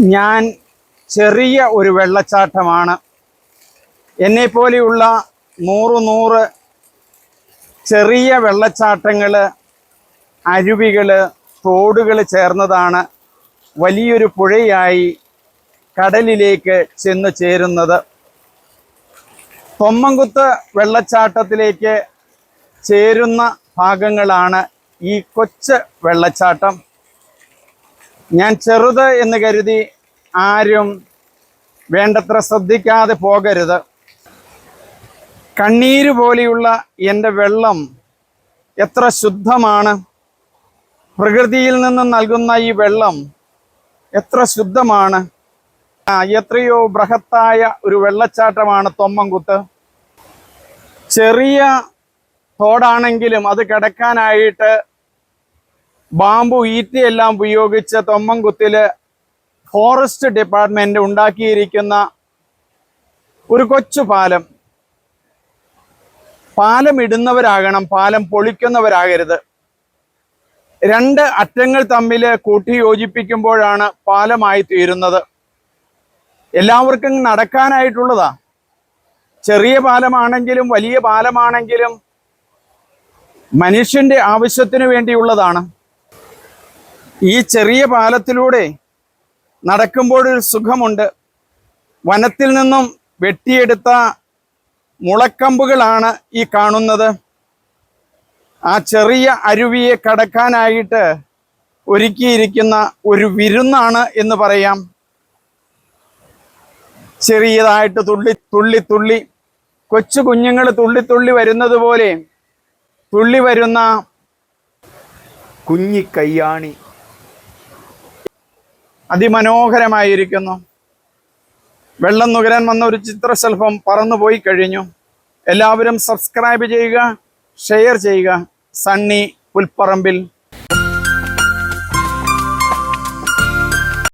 ഞാൻ ചെറിയ ഒരു വെള്ളച്ചാട്ടമാണ്. എന്നെപ്പോലെയുള്ള നൂറ് നൂറ് ചെറിയ വെള്ളച്ചാട്ടങ്ങൾ അരുവികൾ തോടുകൾ ചേർന്നതാണ് വലിയൊരു പുഴയായി കടലിലേക്ക് ചെന്നു ചേരുന്നത്. തൊമ്മൻകുത്ത് വെള്ളച്ചാട്ടത്തിലേക്ക് ചേരുന്ന ഭാഗങ്ങളാണ് ഈ കൊച്ച് വെള്ളച്ചാട്ടം. ഞാൻ ചെറുത് എന്ന് കരുതി ആരും വേണ്ടത്ര ശ്രദ്ധിക്കാതെ പോകരുത്. കണ്ണീര് പോലെയുള്ള എന്റെ വെള്ളം എത്ര ശുദ്ധമാണ്. പ്രകൃതിയിൽ നിന്ന് നൽകുന്ന ഈ വെള്ളം എത്ര ശുദ്ധമാണ്. എത്രയോ ബൃഹത്തായ ഒരു വെള്ളച്ചാട്ടമാണ് തൊമ്മൻകുത്ത്. ചെറിയ തോടാണെങ്കിലും അത് കിടക്കാനായിട്ട് ബാമ്പു ഈറ്റയെല്ലാം ഉപയോഗിച്ച് തൊമ്മൻകുത്തിൽ ഫോറസ്റ്റ് ഡിപ്പാർട്ട്മെന്റ് ഉണ്ടാക്കിയിരിക്കുന്ന ഒരു കൊച്ചു പാലം. പാലം ഇടുന്നവരാകണം പാലം പൊളിക്കുന്നവരാകരുത്. രണ്ട് അറ്റങ്ങൾ തമ്മിൽ കൂട്ടി യോജിപ്പിക്കുമ്പോഴാണ് പാലമായി തീരുന്നത്. എല്ലാവർക്കും നടക്കാനായിട്ടുള്ളതാ. ചെറിയ പാലമാണെങ്കിലും വലിയ പാലമാണെങ്കിലും മനുഷ്യന്റെ ആവശ്യത്തിന് വേണ്ടിയുള്ളതാണ്. ഈ ചെറിയ പാലത്തിലൂടെ നടക്കുമ്പോഴൊരു സുഖമുണ്ട്. വനത്തിൽ നിന്നും വെട്ടിയെടുത്ത മുളക്കമ്പുകളാണ് ഈ കാണുന്നത്. ആ ചെറിയ അരുവിയെ കടക്കാനായിട്ട് ഒരുക്കിയിരിക്കുന്ന ഒരു വിരുന്നാണ് എന്ന് പറയാം. ചെറിയതായിട്ട് തുള്ളി തുള്ളി തുള്ളി. കൊച്ചു കുഞ്ഞുങ്ങൾ തുള്ളി തുള്ളി വരുന്നത് പോലെ തുള്ളി വരുന്ന കുഞ്ഞിക്കയ്യാണി അതിമനോഹരമായിരിക്കുന്നു. വെള്ളം നുകരാൻ വന്ന ഒരു ചിത്രശൽഭം പറന്നുപോയി കഴിഞ്ഞു. എല്ലാവരും സബ്സ്ക്രൈബ് ചെയ്യുക ഷെയർ ചെയ്യുക. സണ്ണി പുൽപ്പറമ്പിൽ